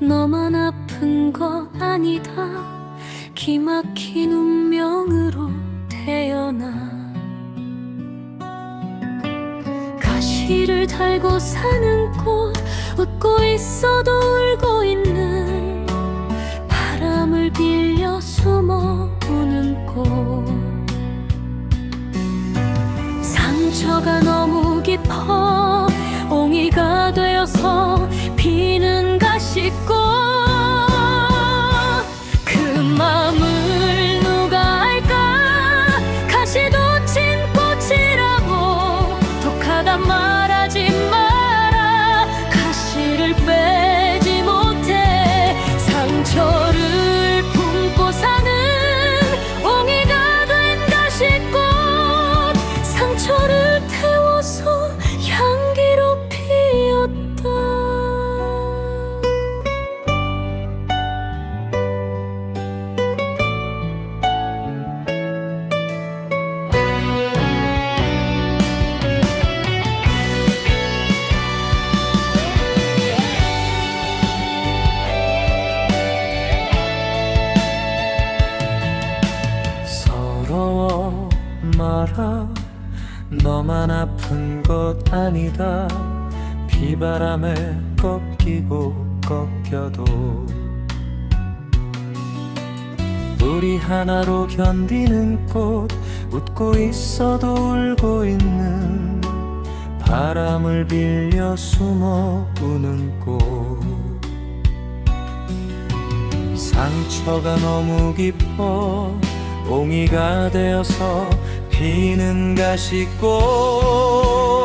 너만 아픈 거 아니다. 기막힌 운명으로 태어나. 가시를 달고 사는 꽃 웃고 있어도 울고 있는 바람을 빌려 숨어 우는 꽃. 상처가 너무 깊어 옹이가 되어서 피는 가시꽃 그 맘을 누가 알까? 가시도 친 꽃이라고 독하다 말하지 마라. 가시를 빼 너만 아픈 것 아니다. 비바람에 꺾이고 꺾여도 우리 하나로 견디는 꽃 웃고 있어도 울고 있는 바람을 빌려 숨어 우는 꽃 상처가 너무 깊어 옹이가 되어서 피는 가시꽃